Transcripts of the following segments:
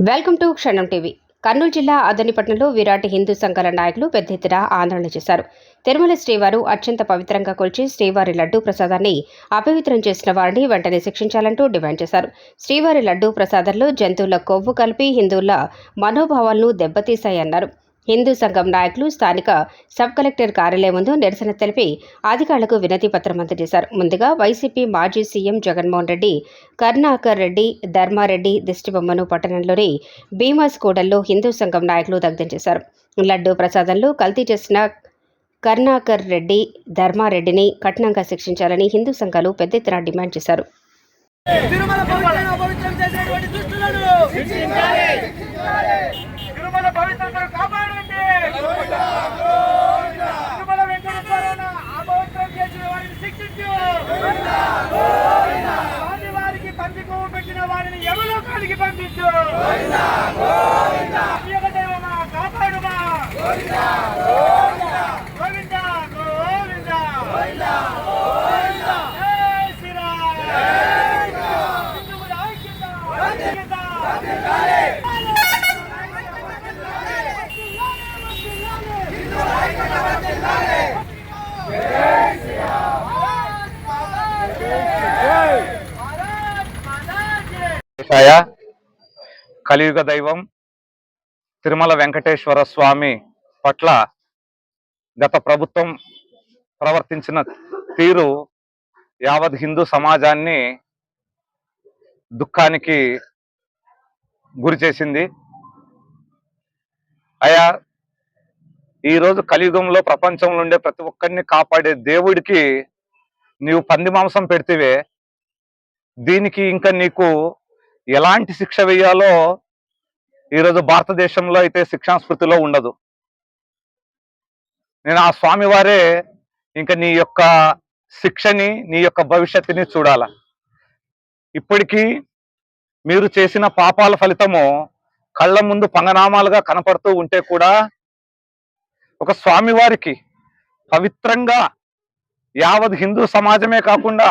Welcome to Kshanam TV. Kurnool జిల్లా అదనిపట్నంలో విరాట్ హిందూ సంఘాల నాయకులు పెద్ద ఎత్తున ఆందోళన చేశారు. తిరుమల శ్రీవారు అత్యంత పవిత్రంగా కొలిచి శ్రీవారి లడ్డూ ప్రసాదాన్ని అపవిత్రం చేసిన వారిని వెంటనే శిక్షించాలంటూ డిమాండ్ చేశారు. శ్రీవారి లడ్డూ ప్రసాదంలో జంతువుల కొవ్వు కలిపి హిందువుల మనోభావాలను దెబ్బతీశాయన్నారు. హిందూ సంఘం నాయకులు స్థానిక సబ్ కలెక్టర్ కార్యాలయం ముందు నిరసన తెలిపి అధికారులకు వినతి పత్రం అందజేశారు. ముందుగా వైసీపీ మాజీ సీఎం జగన్మోహన్ రెడ్డి కరుణాకర్ రెడ్డి ధర్మారెడ్డి దిష్టిబొమ్మను పట్టణంలోని భీమాస్ కూడల్లో హిందూ సంఘం నాయకులు దగ్ధం చేశారు. లడ్డూ ప్రసాదంలో కల్తీ చేసిన కరుణాకర్ రెడ్డి ధర్మారెడ్డిని కఠినంగా శిక్షించాలని హిందూ సంఘాలు పెద్ద ఎత్తున డిమాండ్ చేశారు. తిరుమల పవిత్రను అపవిత్రం చేసేటువంటి దుష్టులను తిరుమల పవిత్రతను కాపాడండి తిరుమల వెంకటేశ్వరను అపవిత్రం చేసిన వారిని శిక్షించు వారి వారికి పంది కొవ్వు పెట్టిన వారిని యమలోకానికి పంపించు ప్రియక దైవమా, కాపాడుమా గోవింద గోవింద జై శ్రీరామ్ హిందువుల ఐక్యత! ఐక్యత! భారత్ మాతాకి! ఛాయ కలియుగ దైవం తిరుమల వెంకటేశ్వర స్వామి పట్ల గత ప్రభుత్వం ప్రవర్తించిన తీరు యావత్ హిందూ సమాజాన్ని దుఃఖానికి గురి చేసింది. అయా ఈరోజు కలియుగంలో ప్రపంచంలో ఉండే ప్రతి ఒక్కరిని కాపాడే దేవుడికి నీవు పంది మాంసం పెడితేవే. దీనికి ఇంకా నీకు ఎలాంటి శిక్ష వేయాలో ఈరోజు భారతదేశంలో అయితే శిక్షాస్మృతిలో ఉండదు. నేను ఆ స్వామివారే ఇంకా నీ యొక్క శిక్షని నీ యొక్క భవిష్యత్తుని చూడాల. ఇప్పటికీ మీరు చేసిన పాపాల ఫలితము కళ్ళ ముందు పంగనామాలుగా కనపడుతూ ఉంటే కూడా ఒక స్వామివారికి పవిత్రంగా యావత్ హిందూ సమాజమే కాకుండా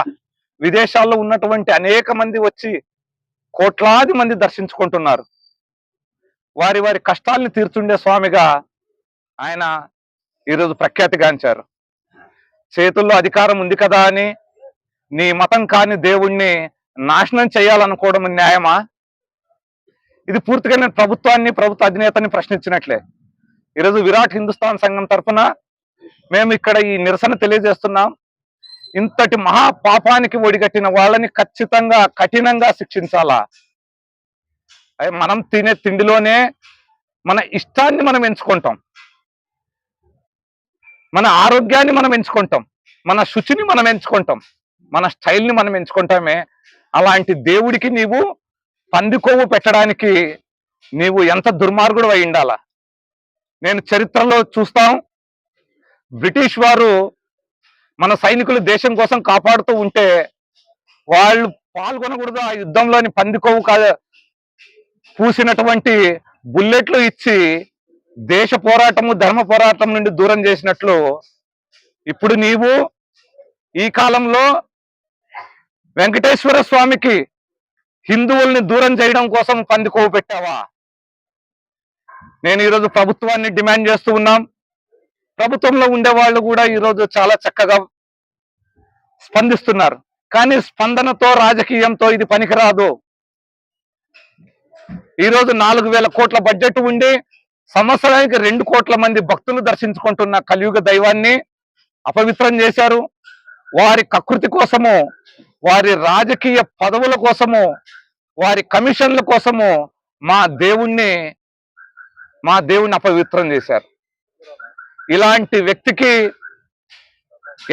విదేశాల్లో ఉన్నటువంటి అనేక మంది వచ్చి కోట్లాది మంది దర్శించుకుంటున్నారు. వారి వారి కష్టాల్ని తీర్చుండే స్వామిగా ఆయన ఈరోజు ప్రఖ్యాతిగాంచారు. చేతుల్లో అధికారం ఉంది కదా అని నీ మతం కాని దేవుణ్ణి నాశనం చేయాలనుకోవడం న్యాయమా? ఇది పూర్తిగా నేను ప్రభుత్వాన్ని ప్రభుత్వ అధినేతని ప్రశ్నించినట్లే. ఈరోజు విరాట్ హిందుస్థాన్ సంఘం తరఫున మేము ఇక్కడ ఈ నిరసన తెలియజేస్తున్నాం. ఇంతటి మహా పాపానికి ఒడిగట్టిన వాళ్ళని ఖచ్చితంగా కఠినంగా శిక్షించాలా? మనం తినే తిండిలోనే మన ఇష్టాన్ని మనం ఎంచుకుంటాం. మన ఆరోగ్యాన్ని మనం ఎంచుకుంటాం. మన శుచిని మనం ఎంచుకుంటాం. మన స్టైల్ని మనం ఎంచుకుంటామే. అలాంటి దేవుడికి నీవు పంది కొవ్వు పెట్టడానికి నీవు ఎంత దుర్మార్గుడు అయి ఉండాలా? నేను చరిత్రలో చూస్తాం బ్రిటిష్ వారు మన సైనికులు దేశం కోసం కాపాడుతూ ఉంటే వాళ్ళు పాల్గొనకూడదు ఆ యుద్ధంలోని పంది కొవ్వు కాదు పూసినటువంటి బుల్లెట్లు ఇచ్చి దేశ పోరాటము ధర్మ పోరాటం నుండి దూరం చేసినట్లు ఇప్పుడు నీవు ఈ కాలంలో వెంకటేశ్వర స్వామికి హిందువుల్ని దూరం చేయడం కోసం పందికోవు పెట్టావా? నేను ఈరోజు ప్రభుత్వాన్ని డిమాండ్ చేస్తూ ఉన్నాం. ప్రభుత్వంలో ఉండే వాళ్ళు కూడా ఈరోజు చాలా చక్కగా స్పందిస్తున్నారు. కానీ స్పందనతో రాజకీయంతో ఇది పనికిరాదు. ఈరోజు నాలుగు వేల కోట్ల బడ్జెట్ ఉండి సంవత్సరానికి రెండు కోట్ల మంది భక్తులు దర్శించుకుంటున్న కలియుగ దైవాన్ని అపవిత్రం చేశారు. వారి కకృతి కోసము వారి రాజకీయ పదవుల కోసము వారి కమిషన్ల కోసము మా దేవుణ్ణి మా దేవుణ్ణి అపవిత్రం చేశారు. ఇలాంటి వ్యక్తికి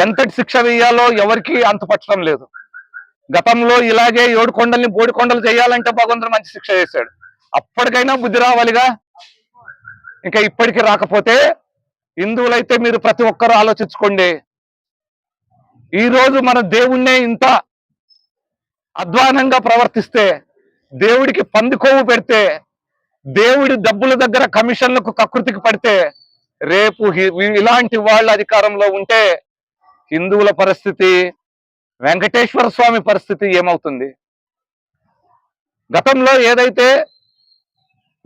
ఎంతటి శిక్ష వేయాలో ఎవరికి అంతుపట్టడం లేదు. గతంలో ఇలాగే ఏడు కొండల్ని బోడి కొండలు చేయాలంటే భగవంతుడు మంచి శిక్ష చేశాడు. అప్పటికైనా బుద్ధి రావాలిగా? ఇంకా ఇప్పటికి రాకపోతే హిందువులైతే మీరు ప్రతి ఒక్కరూ ఆలోచించుకోండి. ఈ రోజు మన దేవుణ్ణే ఇంత అధ్వానంగా ప్రవర్తిస్తే దేవుడికి పందుకోవు పెడితే దేవుడి డబ్బుల దగ్గర కమిషన్లకు కకృతికి పడితే రేపు ఇలాంటి వాళ్ళ అధికారంలో ఉంటే హిందువుల పరిస్థితి వెంకటేశ్వర స్వామి పరిస్థితి ఏమవుతుంది? గతంలో ఏదైతే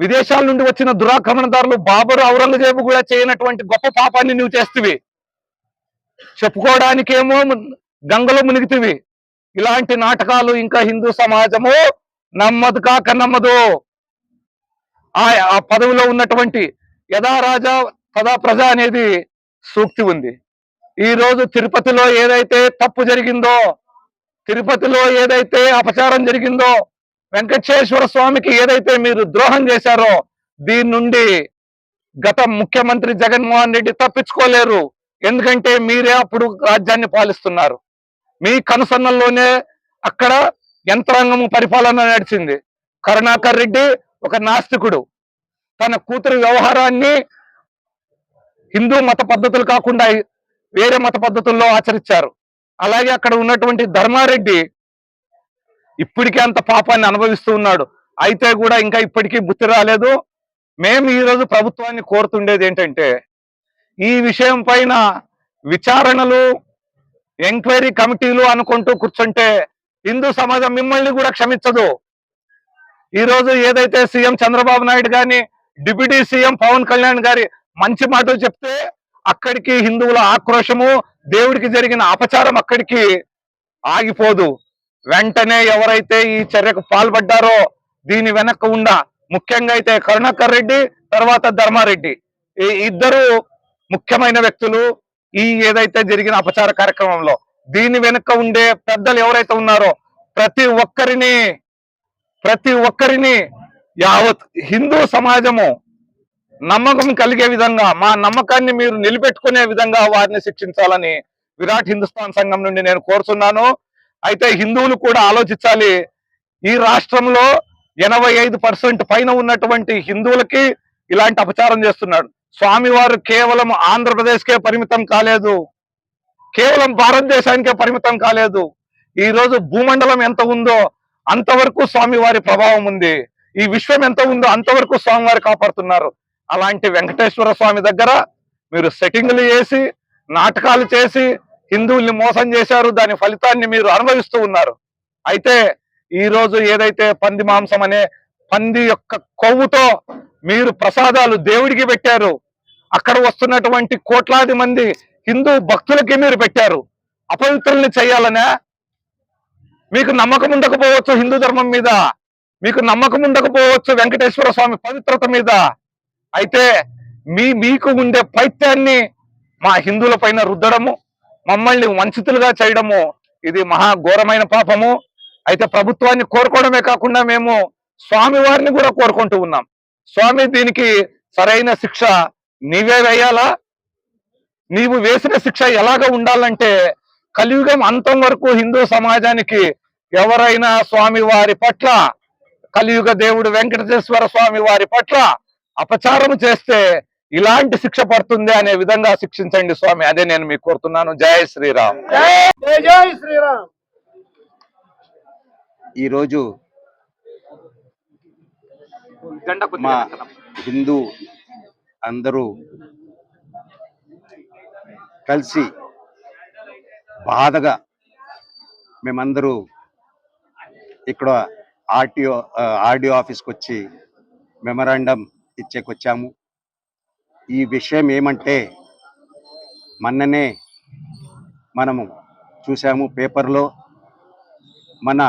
విదేశాల నుండి వచ్చిన దురాక్రమణదారులు బాబరు ఔరంగజేబు కూడా చేయనటువంటి గొప్ప పాపాన్ని నువ్వు చేస్తువి. చెప్పుకోవడానికేమో గంగలో మునిగితివి. ఇలాంటి నాటకాలు ఇంకా హిందూ సమాజము నమ్మదు కాక నమ్మదు. ఆ ఆ పదవిలో ఉన్నటువంటి యథా రాజా తదా ప్రజ అనేది సూక్తి ఉంది. ఈ రోజు తిరుపతిలో ఏదైతే తప్పు జరిగిందో తిరుపతిలో ఏదైతే అపచారం జరిగిందో వెంకటేశ్వర స్వామికి ఏదైతే మీరు ద్రోహం చేశారో దీని నుండి గత ముఖ్యమంత్రి జగన్మోహన్ రెడ్డి తప్పించుకోలేరు. ఎందుకంటే మీరే అప్పుడు రాజ్యాన్ని పాలిస్తున్నారు. మీ కనుసన్నల్లోనే అక్కడ యంత్రాంగము పరిపాలన నడిచింది. కరుణాకర్ రెడ్డి ఒక నాస్తికుడు. తన కూతురి వ్యవహారాన్ని హిందూ మత పద్ధతులు కాకుండా వేరే మత పద్ధతుల్లో ఆచరించారు అలాగే అక్కడ ఉన్నటువంటి ధర్మారెడ్డి ఇప్పటికే అంత పాపాన్ని అనుభవిస్తూ ఉన్నాడు. అయితే కూడా ఇంకా ఇప్పటికీ బుద్ధి రాలేదు. మేము ఈ రోజు ప్రభుత్వాన్ని కోరుతుండేది ఏంటంటే ఈ విషయం పైన విచారణలు ఎంక్వైరీ కమిటీలు అనుకుంటూ కూర్చుంటే హిందూ సమాజం మిమ్మల్ని కూడా క్షమించదు. ఈ రోజు ఏదైతే సీఎం చంద్రబాబు నాయుడు గాని డిప్యూటీ సీఎం పవన్ కళ్యాణ్ గారి మంచి మాటలు చెప్తే అక్కడికి హిందువుల ఆక్రోశము దేవుడికి జరిగిన అపచారం అక్కడికి ఆగిపోదు. వెంటనే ఎవరైతే ఈ చర్యకు పాల్పడ్డారో దీని వెనక ఉండ ముఖ్యంగా అయితే కరుణాకర్ రెడ్డి తర్వాత ధర్మారెడ్డి. ఈ ఇద్దరు ముఖ్యమైన వ్యక్తులు ఈ ఏదైతే జరిగిన అపచార కార్యక్రమంలో దీని వెనుక ఉండే పెద్దలు ఎవరైతే ఉన్నారో ప్రతి ఒక్కరిని ప్రతి ఒక్కరిని యావత్ హిందూ సమాజము నమ్మకం కలిగే విధంగా మా నమ్మకాన్ని మీరు నిలబెట్టుకునే విధంగా వారిని శిక్షించాలని విరాట్ హిందుస్థాన్ సంఘం నుండి నేను కోరుతున్నాను అయితే హిందువులు కూడా ఆలోచించాలి ఈ రాష్ట్రంలో ఎనభై ఐదు పర్సెంట్ పైన ఉన్నటువంటి హిందువులకి ఇలాంటి అపచారం చేస్తున్నాడు. స్వామివారు కేవలం ఆంధ్రప్రదేశ్కే పరిమితం కాలేదు కేవలం భారతదేశానికే పరిమితం కాలేదు. ఈ రోజు భూమండలం ఎంత ఉందో అంతవరకు స్వామివారి ప్రభావం ఉంది. ఈ విశ్వం ఎంత ఉందో అంతవరకు స్వామివారు కాపాడుతున్నారు. అలాంటి వెంకటేశ్వర స్వామి దగ్గర మీరు సెట్టింగ్లు చేసి నాటకాలు చేసి హిందువుల్ని మోసం చేశారు దాని ఫలితాన్ని మీరు అనుభవిస్తూ ఉన్నారు. అయితే ఈ రోజు ఏదైతే పంది మాంసం అనే పంది యొక్క కొవ్వుతో మీరు ప్రసాదాలు దేవుడికి పెట్టారు అక్కడ వస్తున్నటువంటి కోట్లాది మంది హిందూ భక్తులకి మీరు పెట్టారు. అపవిత్రుల్ని చేయాలనే మీకు నమ్మకం ఉండకపోవచ్చు హిందూ ధర్మం మీద. మీకు నమ్మకం ఉండకపోవచ్చు వెంకటేశ్వర స్వామి పవిత్రత మీద. అయితే మీ మీకు ఉండే పైత్యాన్ని మా హిందువుల పైన రుద్దడము మమ్మల్ని వంచితులుగా చేయడము ఇది మహా ఘోరమైన పాపము. అయితే ప్రభుత్వాన్ని కోరుకోవడమే కాకుండా మేము స్వామి వారిని కూడా కోరుకుంటూ ఉన్నాం. స్వామి దీనికి సరైన శిక్ష నీవే వేయాలా? నీవు వేసిన శిక్ష ఎలాగ ఉండాలంటే కలియుగం అంతం వరకు హిందూ సమాజానికి ఎవరైనా స్వామి వారి పట్ల కలియుగ దేవుడు వెంకటేశ్వర స్వామి వారి పట్ల అపచారం చేస్తే ఇలాంటి శిక్ష పడుతుంది అనే విధంగా శిక్షించండి స్వామి. అదే నేను మీకు కోరుతున్నాను. జై శ్రీరామ్. జై జై శ్రీరామ్. ఈరోజు మా హిందూ అందరూ కలిసి బాధగా మేమందరూ ఇక్కడ ఆర్టీఓ ఆర్డీఓ ఆఫీస్కి వచ్చి మెమరాండం ఇచ్చేకొచ్చాము. ఈ విషయం ఏమంటే మొన్ననే మనము చూసాము పేపర్లో మన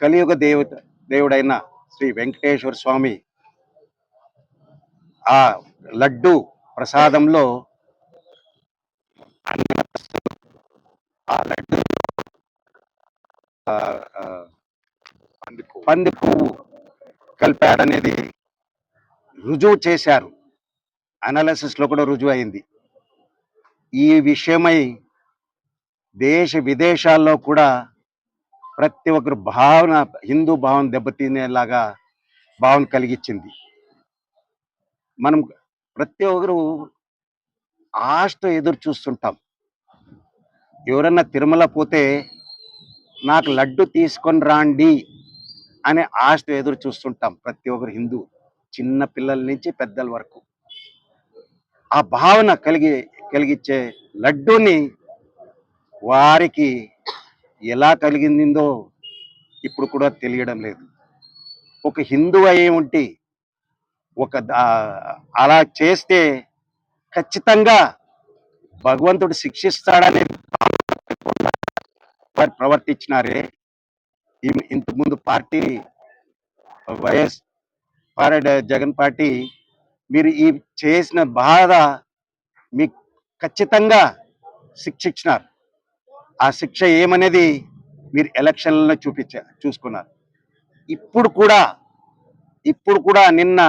కలియుగ దేవత దేవుడైన శ్రీ వెంకటేశ్వర స్వామి ఆ లడ్డు ప్రసాదంలో ఆ లడ్డు పంది పువ్వు కలిపాడనేది రుజువు చేశారు. అనాలిసిస్లో కూడా రుజువు అయింది. ఈ విషయమై దేశ విదేశాల్లో కూడా ప్రతి ఒక్కరు భావన హిందూ భావన దెబ్బతినేలాగా భావన కలిగించింది మనం ప్రతి ఒక్కరు ఆశతో ఎదురు చూస్తుంటాం. ఎవరన్నా తిరుమల పోతే నాకు లడ్డు తీసుకొని రాండి అనే ఆశతో ఎదురు చూస్తుంటాం ప్రతి ఒక్కరు హిందూ. చిన్న పిల్లల నుంచి పెద్దల వరకు. ఆ భావన కలిగి కలిగించే లడ్డూని వారికి ఎలా కలిగిందో ఇప్పుడు కూడా తెలియడం లేదు. ఒక హిందూ అయి ఉంటే ఒక దా- అలా చేస్తే ఖచ్చితంగా భగవంతుడు శిక్షిస్తాడనే వారు ప్రవర్తించినారే. ఈ- ఇంతకుముందు పార్టీ వైఎస్ పారెడ్ జగన్ పార్టీ మీరు ఈ చేసిన బాధ మీకు ఖచ్చితంగా శిక్ష ఇచ్చినారు ఆ శిక్ష ఏమనేది మీరు ఎలక్షన్లలో చూపించ చూసుకున్నారు. ఇప్పుడు కూడా ఇప్పుడు కూడా నిన్న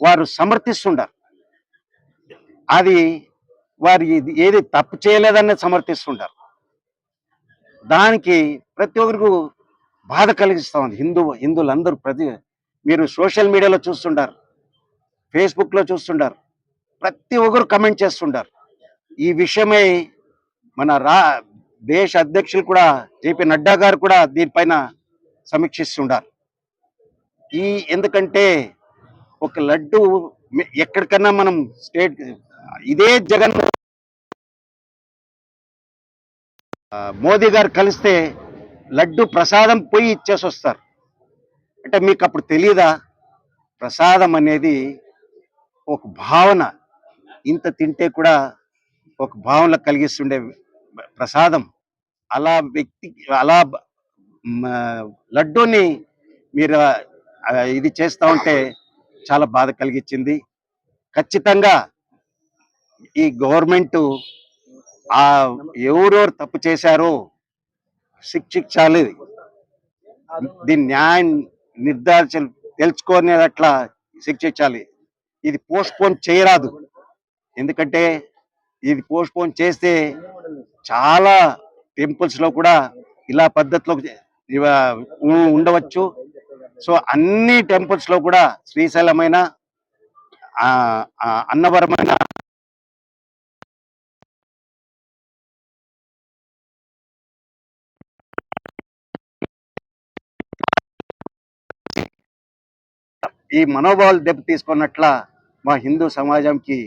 వారు సమర్థిస్తుండారు. అది వారు ఇది ఏది తప్పు చేయలేదని సమర్థిస్తుంటారు దానికి ప్రతి ఒక్కరికి బాధ కలిగిస్తూ ఉంది. హిందూ హిందువులందరూ ప్రతి మీరు సోషల్ మీడియాలో చూస్తుంటారు ఫేస్బుక్లో చూస్తుంటారు ప్రతి ఒక్కరు కమెంట్ చేస్తుంటారు. ఈ విషయమై మన రా దేశ అధ్యక్షులు కూడా జేపీ నడ్డా గారు కూడా దీనిపైన సమీక్షిస్తుంటారు. ఈ ఎందుకంటే ఒక లడ్డు ఎక్కడికన్నా మనం స్టేట్ ఇదే జగన్ మోదీ గారు కలిస్తే లడ్డు ప్రసాదం పోయి ఇచ్చేసి వస్తారు అంటే మీకు అప్పుడు తెలియదా ప్రసాదం అనేది ఒక భావన. ఇంత తింటే కూడా ఒక భావన కలిగిస్తుండే ప్రసాదం. అలా వ్యక్తి అలా లడ్డూని మీరు ఇది చేస్తూ ఉంటే చాలా బాధ కలిగించింది ఖచ్చితంగా ఈ గవర్నమెంట్ ఆ ఎవరెవరు తప్పు చేశారో శిక్షించాలి. దీని న్యాయం నిర్ధారించ తెలుసుకునేటట్లా శిక్షించాలి. ఇది పోస్ట్ పోన్ చేయరాదు. ఎందుకంటే ఇది పోస్ట్ పోన్ చేస్తే చాలా టెంపుల్స్లో కూడా ఇలా పద్ధతిలో ఉండవచ్చు. సో అన్ని టెంపుల్స్లో కూడా శ్రీశైలమైన ఆ, అన్నవరమైన ఈ మనోభావాలు దెబ్బ తీసుకున్నట్ల మా హిందూ సమాజంకి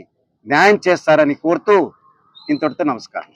న్యాయం చేస్తారని కోరుతూ ఇంతటితో నమస్కారం.